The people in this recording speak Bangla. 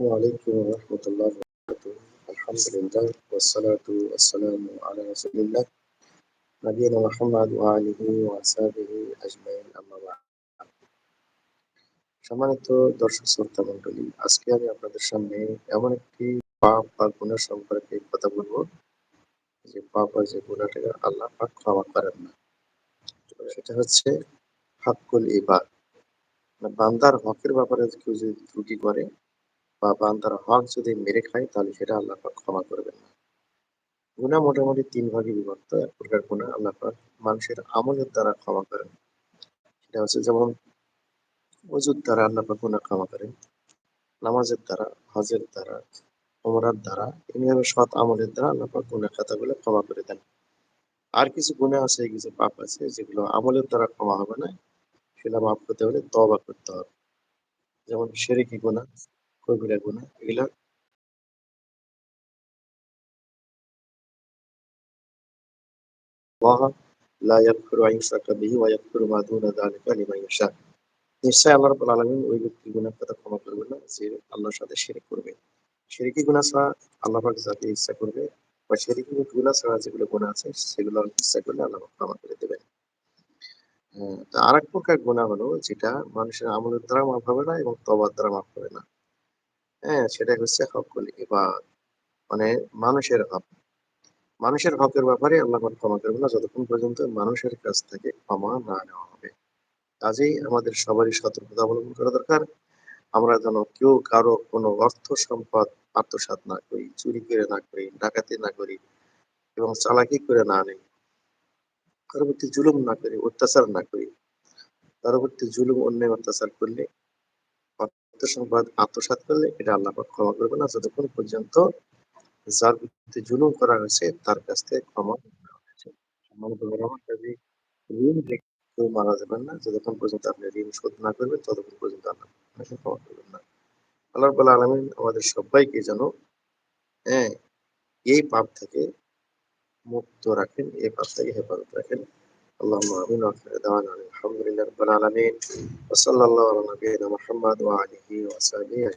সম্মানিত দর্শক, শ্রোতা মন্ডলী আজকে আমি আপনাদের সামনে এমন একটি পাপ বা গুণের সম্পর্কে কথা বলব। যে পাপ আর যে গুনাহটাকে আল্লাহ পাক ক্ষমা করেন না। সেটা হচ্ছে হাক্কুল ইবাদ। মানে বান্দার হকের ব্যাপারে কেউ যদি ত্রুটি করে বা বান্দার হক যদি মেরে খায়, তাহলে সেটা আল্লাহ পাক ক্ষমা করবেন না। গুণা মোটামুটি তিন ভাগে বিভক্ত। এক প্রকার গুণা আল্লাহ পাক মানুষের আমলের দ্বারা ক্ষমা করেন। সেটা হচ্ছে যেমন অজুর দ্বারা আল্লাহ পাক গুণা ক্ষমা করেন, নামাজের দ্বারা, হজের দ্বারা ওমরার দ্বারা এমনিভাবে সৎ আমলের দ্বারা আল্লাহ পাক গুণা খাতাগুলো ক্ষমা করে দেন। আর কিছু গুণা আছে, কিছু পাপ আছে, যেগুলো আমলের দ্বারা ক্ষমা হবে না। সেটা মাফ করতে হলে তবা করতে হবে। যেমন গুণা কবিরা গুণা এগুলা ক্ষমা করবেন না গুনাহ আছে, সেগুলো ইচ্ছা করলে আল্লাহ ক্ষমা করে দেবেন। প্রকার গুণা হলো যেটা মানুষের আমলের দ্বারা মাফ হবে না এবং তবার দ্বারা মাফ হবে না। হ্যাঁ সেটা হচ্ছে হকুল ইবাদ মানে মানুষের হক। মানুষের হকের ব্যাপারে আল্লাহ ক্ষমা করবে না, যতক্ষণ পর্যন্ত মানুষের কাছ থেকে ক্ষমা না নেওয়া হবে। কাজেই আমাদের সবারই সতর্কতা অবলম্বন করা দরকার। আমরা যেন কেউ কারও কোনো অর্থ সম্পদ আত্মসাত না করি, চুরি করে না করি, ডাকাতি না করি এবং চালাকি করে না নেই। পরবর্তী জুলুম না করি, অত্যাচার না করি। পরবর্তী জুলুম, অন্যায়, অত্যাচার করলে সম্পদ আত্মসাত করলে এটা আল্লাহ ক্ষমা করবে না যতক্ষণ পর্যন্ত যার বিরুদ্ধে জুলুম করা হয়েছে, তার কাছ থেকে ক্ষমা ঋণ কেউ মারা যাবেন না, যতক্ষণ পর্যন্ত আপনি ঋণ শোধ না করবেন, ততক্ষণ পর্যন্ত আল্লাহ ক্ষমা করবেন না। আল্লাহ আলমিন আমাদের সবাইকে যেন হ্যাঁ এই পাপ থেকে মুক্ত রাখেন, এই পাপ থেকে হেফাজত রাখেন। اللهم آمين واخر دعوانا الحمد لله رب العالمين وصلى الله على نبينا محمد وعلى آله وصحبه